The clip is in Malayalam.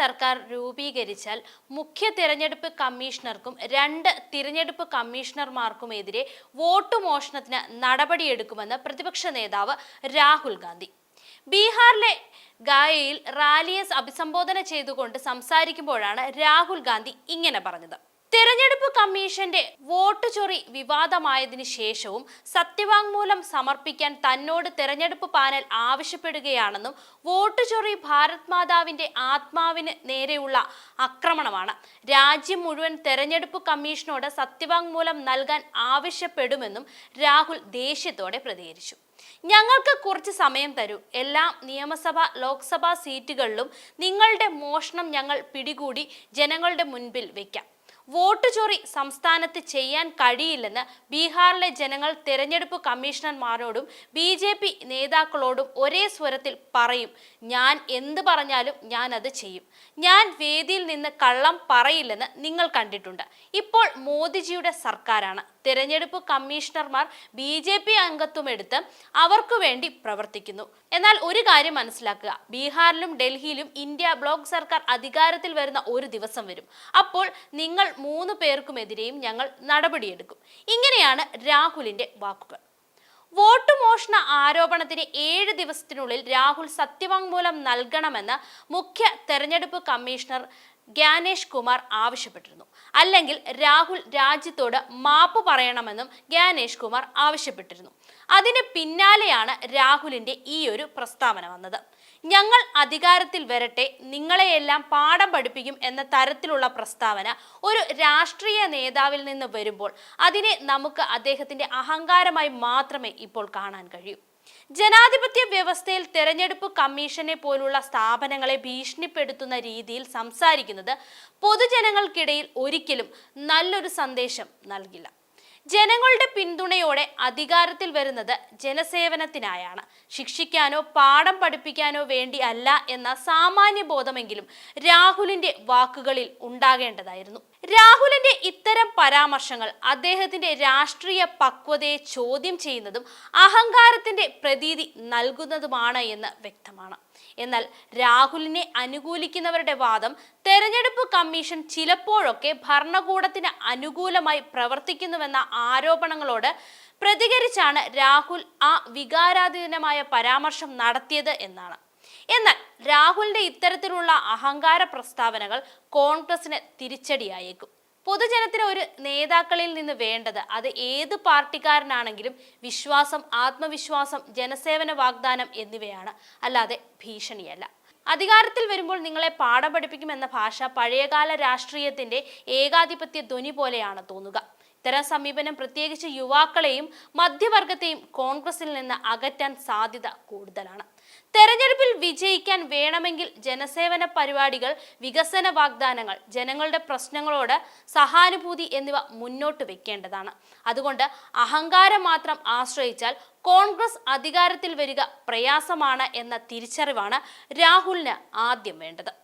സർക്കാർ രൂപീകരിച്ചാൽ മുഖ്യ തിരഞ്ഞെടുപ്പ് കമ്മീഷണർക്കും രണ്ട് തിരഞ്ഞെടുപ്പ് കമ്മീഷണർമാർക്കുമെതിരെ വോട്ട് മോഷണത്തിന് നടപടിയെടുക്കുമെന്ന് പ്രതിപക്ഷ നേതാവ് രാഹുൽ ഗാന്ധി. ബീഹാറിലെ ഗായയിൽ റാലിയെ അഭിസംബോധന ചെയ്തുകൊണ്ട് സംസാരിക്കുമ്പോഴാണ് രാഹുൽ ഗാന്ധി ഇങ്ങനെ പറഞ്ഞത്. തിരഞ്ഞെടുപ്പ് കമ്മീഷന്റെ വോട്ട് ചൊറി വിവാദമായതിനു ശേഷവും സത്യവാങ്മൂലം സമർപ്പിക്കാൻ തന്നോട് തെരഞ്ഞെടുപ്പ് പാനൽ ആവശ്യപ്പെടുകയാണെന്നും വോട്ട് ചൊറി ഭാരത് മാതാവിന്റെ ആത്മാവിന് നേരെയുള്ള ആക്രമണമാണ്. രാജ്യം മുഴുവൻ തെരഞ്ഞെടുപ്പ് കമ്മീഷനോട് സത്യവാങ്മൂലം നൽകാൻ ആവശ്യപ്പെടുമെന്നും രാഹുൽ ദേഷ്യത്തോടെ പ്രതികരിച്ചു. ഞങ്ങൾക്ക് കുറച്ച് സമയം തരൂ. എല്ലാ നിയമസഭ ലോക്സഭാ സീറ്റുകളിലും നിങ്ങളുടെ മോഷണം ഞങ്ങൾ പിടികൂടി ജനങ്ങളുടെ മുൻപിൽ വെക്കാം. വോട്ട് ചോറി സംസ്ഥാനത്ത് ചെയ്യാൻ കഴിയില്ലെന്ന് ബീഹാറിലെ ജനങ്ങൾ തെരഞ്ഞെടുപ്പ് കമ്മീഷണർമാരോടും ബി ജെ പി നേതാക്കളോടും ഒരേ സ്വരത്തിൽ പറയും. ഞാൻ എന്ത് പറഞ്ഞാലും ഞാൻ അത് ചെയ്യും. ഞാൻ വേദിയിൽ നിന്ന് കള്ളം പറയില്ലെന്ന് നിങ്ങൾ കണ്ടിട്ടുണ്ട്. ഇപ്പോൾ മോദിജിയുടെ സർക്കാരാണ്. തെരഞ്ഞെടുപ്പ് കമ്മീഷണർമാർ ബി ജെ പി അംഗത്വം എടുത്ത് അവർക്ക് വേണ്ടി പ്രവർത്തിക്കുന്നു. എന്നാൽ ഒരു കാര്യം മനസ്സിലാക്കുക. ബീഹാറിലും ഡൽഹിയിലും ഇന്ത്യ ബ്ലോക്ക് സർക്കാർ അധികാരത്തിൽ വരുന്ന ഒരു ദിവസം വരും. അപ്പോൾ നിങ്ങൾ മൂന്ന് പേർക്കുമെതിരെയും ഞങ്ങൾ നടപടിയെടുക്കും. ഇങ്ങനെയാണ് രാഹുലിന്റെ വാക്കുകൾ. വോട്ട് മോഷണ ആരോപണത്തിന് ഏഴ് ദിവസത്തിനുള്ളിൽ രാഹുൽ സത്യവാങ്മൂലം നൽകണമെന്ന് മുഖ്യ തെരഞ്ഞെടുപ്പ് കമ്മീഷണർ ഗ്യാനേഷ് കുമാർ ആവശ്യപ്പെട്ടിരുന്നു. അല്ലെങ്കിൽ രാഹുൽ രാജ്യത്തോട് മാപ്പ് പറയണമെന്നും ഗ്യാനേഷ് കുമാർ ആവശ്യപ്പെട്ടിരുന്നു. അതിന് പിന്നാലെയാണ് രാഹുലിന്റെ ഈ ഒരു പ്രസ്താവന വന്നത്. ഞങ്ങൾ അധികാരത്തിൽ വരട്ടെ നിങ്ങളെയെല്ലാം പാഠം പഠിപ്പിക്കും എന്ന തരത്തിലുള്ള പ്രസ്താവന ഒരു രാഷ്ട്രീയ നേതാവിൽ നിന്ന് വരുമ്പോൾ അതിനെ നമുക്ക് അദ്ദേഹത്തിന്റെ അഹങ്കാരമായി മാത്രമേ ഇപ്പോൾ കാണാൻ കഴിയൂ. ജനാധിപത്യ വ്യവസ്ഥയിൽ തെരഞ്ഞെടുപ്പ് കമ്മീഷനെ പോലുള്ള സ്ഥാപനങ്ങളെ ഭീഷണിപ്പെടുത്തുന്ന രീതിയിൽ സംസാരിക്കുന്നത് പൊതുജനങ്ങൾക്കിടയിൽ ഒരിക്കലും നല്ലൊരു സന്ദേശം നൽകില്ല. ജനങ്ങളുടെ പിന്തുണയോടെ അധികാരത്തിൽ വരുന്നത് ജനസേവനത്തിനായാണ്. ശിക്ഷിക്കാനോ പാഠം പഠിപ്പിക്കാനോ വേണ്ടി അല്ല എന്ന സാമാന്യ ബോധമെങ്കിലും രാഹുലിന്റെ വാക്കുകളിൽ ഉണ്ടാകേണ്ടതായിരുന്നു. രാഹുലിന്റെ ഇത്തരം പരാമർശങ്ങൾ അദ്ദേഹത്തിന്റെ രാഷ്ട്രീയ പക്വതയെ ചോദ്യം ചെയ്യുന്നതും അഹങ്കാരത്തിന്റെ പ്രതീതി നൽകുന്നതുമാണ് എന്ന് വ്യക്തമാണ്. എന്നാൽ രാഹുലിനെ അനുകൂലിക്കുന്നവരുടെ വാദം തെരഞ്ഞെടുപ്പ് കമ്മീഷൻ ചിലപ്പോഴൊക്കെ ഭരണകൂടത്തിന് അനുകൂലമായി പ്രവർത്തിക്കുന്നുവെന്ന ആരോപണങ്ങളോട് പ്രതികരിച്ചാണ് രാഹുൽ ആ വികാരാധീനമായ പരാമർശം നടത്തിയത് എന്നാണ്. എന്നാൽ രാഹുലിന്റെ ഇത്തരത്തിലുള്ള അഹങ്കാര പ്രസ്താവനകൾ കോൺഗ്രസിന് തിരിച്ചടിയായേക്കും. പൊതുജനത്തിന് ഒരു നേതാക്കളിൽ നിന്ന് വേണ്ടത് അത് ഏത് പാർട്ടിക്കാരനാണെങ്കിലും വിശ്വാസം ആത്മവിശ്വാസം ജനസേവന വാഗ്ദാനം എന്നിവയാണ്. അല്ലാതെ ഭീഷണിയല്ല. അധികാരത്തിൽ വരുമ്പോൾ നിങ്ങളെ പാഠം പഠിപ്പിക്കുമെന്ന ഭാഷ പഴയകാല രാഷ്ട്രീയത്തിന്റെ ഏകാധിപത്യ ധ്വനി പോലെയാണ് തോന്നുക. ഇത്തരം സമീപനം പ്രത്യേകിച്ച് യുവാക്കളെയും മധ്യവർഗത്തെയും കോൺഗ്രസിൽ നിന്ന് അകറ്റാൻ സാധ്യത കൂടുതലാണ്. തെരഞ്ഞെടുപ്പിൽ വിജയിക്കാൻ വേണമെങ്കിൽ ജനസേവന പരിപാടികൾ വികസന വാഗ്ദാനങ്ങൾ ജനങ്ങളുടെ പ്രശ്നങ്ങളോട് സഹാനുഭൂതി എന്നിവ മുന്നോട്ട് വെക്കേണ്ടതാണ്. അതുകൊണ്ട് അഹങ്കാരം മാത്രം ആശ്രയിച്ചാൽ കോൺഗ്രസ് അധികാരത്തിൽ വരിക പ്രയാസമാണ് എന്ന തിരിച്ചറിവാണ് രാഹുലിന് ആദ്യം വേണ്ടത്.